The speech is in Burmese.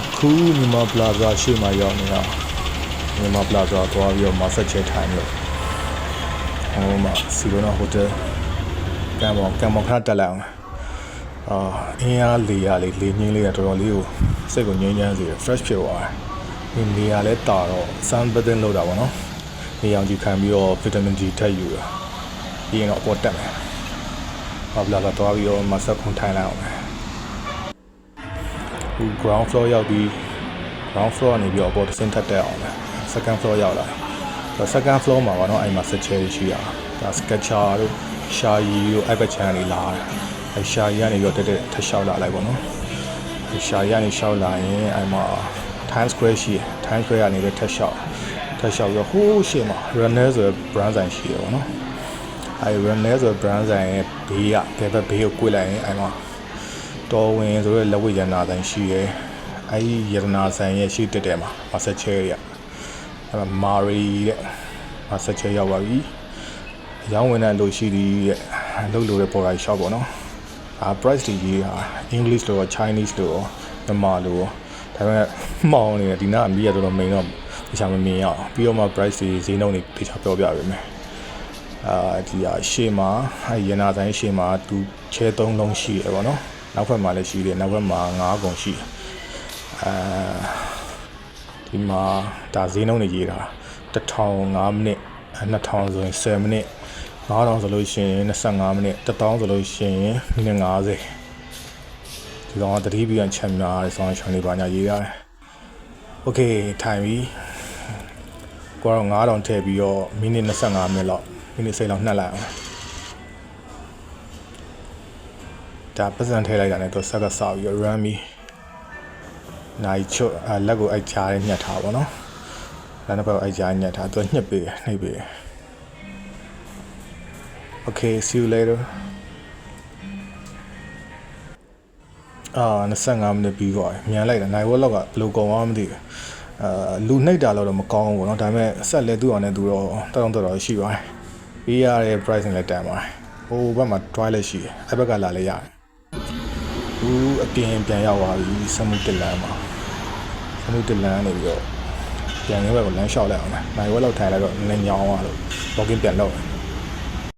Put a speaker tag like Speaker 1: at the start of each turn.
Speaker 1: အခုမြန်မာပလာဇာရှေ့မှာရောက်နေတာမြန်မာပလာဇာသွားပြီးတော့မဆက်ချဲထိုင်လို့ဟိုမှာစီရိုနာဟိုတယ်ကံမောင်ကံမောင်ခဏတက်လိုက်အောင်အာအင်းအားလေရလေးလေငင်းလေးကတော်တော်လေးကိုစိတ်ကိုငြိမ်းချမ်းစေတယ် fresh ဖြစ်သွားတယ်ဒီနေရာလဲတာတော့ sun bathing လုပ်တာပေါ့နော်နေအောင်ကြီးခံပြီးတော့ vitamin D ထပ်ယူတာပြီးရင်တော့အပေါ်တက်မယ်ဘာပလာဇာသွားပြီးတော့မဆက်ခွန်ထိုင်လိုက်အောင် ဟို ground floor ရောက်ပြီး ground floor ကနေပြီးတော့အပေါ်တစ်ဆင့်ထပ်တက်အောင်လေ second floor ရောက်လာတယ် second floor မှာပေါ့နော်အဲ့မှာ set chair ရှိတာဒါ sketcher တို့ shayi တို့ iPad chair တွေလာတယ်အဲ့ shayi ကနေပြီးတော့တက်တက်ထပ်လျှောက်လာလိုက်ပေါ့နော်အဲ့ shayi ကနေလျှောက်လာရင်အဲ့မှာ Times Square ရှိတယ် Times Square ကနေလည်းထပ်လျှောက်ထပ်လျှောက်ပြီးတော့ဟိုးရှေ့မှာ Runner ဆိုတဲ့ brand ဆိုင်ရှိတယ်ပေါ့နော်အဲ့ Runner ဆိုတဲ့ brand ဆိုင်ရဲ့ဘေးကဘယ်ဘက်ဘေးကို꿰လိုက်ရင်အဲ့မှာ တော်ဝင်ဆိုရဲလက်ဝိရနာဆိုင်ရှိရဲအဲဒီရတနာဆိုင်ရဲ့ရှိတက်တယ်မှာမဆက်ချဲရအဲမှာမာရီတဲ့မဆက်ချဲရောက်ပါပြီအရောင်းဝင်တဲ့လို့ရှိသည်တဲ့လို့လို့တဲ့ပေါ်လာရှော့ပေါ့နော်အာ price တွေရေးတာ English လို့ရော Chinese လို့ရောမြန်မာလို့ရောဒါပေမဲ့မှောင်နေတယ်ဒီနားအမီးရတော်တော်မိန်တော့တခြားမမြင်ရအောင်ပြီးတော့မှ price တွေဈေးနှုန်းတွေတခြားပြောပြပေးမယ်အာဒီဟာရှေ့မှာအဲရနာဆိုင်ရှေ့မှာသူချဲသုံးလုံးရှိရပေါ့နော် နောက်ဘက်မှာလည်းရှိတယ်နောက်ဘက်မှာ9ကုန်ရှိတယ်အာဒီမှာဒါဈေးနှုန်းတွေရေးတာ1005မိနစ်2000ဆိုရင်10မိနစ်9000ဆိုလို့ရှိရင်25မိနစ်1000ဆိုလို့ရှိရင်မိနစ်50ဒီကောင်ကတတိပိယံချက်များတယ်ဆောင်းချန်လေးပါညာရေးရတယ်โอเคထိုင်ပြီကိုကတော့9000ထည့်ပြီးတော့မိနစ်25မိနစ်လောက်မိနစ်10လောက်နှက်လိုက်အောင် ဒါပတ်စံထည့်လိုက်တာနဲ့သူဆက်ကစပြီးတော့ run ပြီးနိုင်ချွတ်အလက်ကိုအိုက်ချားနဲ့ညှက်ထားပါတော့။နောက်တစ်ပတ်အိုက်ချားညှက်ထားသူညှစ်ပေးတယ်နှိပ်ပေးတယ်။ Okay see you later အာ25မိနစ်ပြီးသွားပြီမြန်လိုက်တာနိုင်ဝက်လောက်ကဘယ်လိုကုန်အောင်မသိဘူးအာလူနှိပ်တာတော့မကောင်းဘူးပေါ့နော်ဒါပေမဲ့ဆက်လဲသူ့အောင်နဲ့သူတော့တောင်းတတော်ရှိပါတယ်ပေးရတဲ့ price နဲ့လည်းတန်ပါတယ်ဟိုဘက်မှာ try လည်းရှိတယ်အဲ့ဘက်ကလာလည်းရတယ် ဘူးအပြင်ပြန်ရောက်သွားပြီစမှုတက်လန်မှာစမှုတက်လန်နေပြီးတော့ပြန်ရဘက်ကိုလမ်းလျှောက်လိုက်အောင်မယ်နိုင်ဝက်လောက်ထိုင်လိုက်တော့နည်းနည်းညောင်းသွားလို့ login ပြန်လုပ်တယ်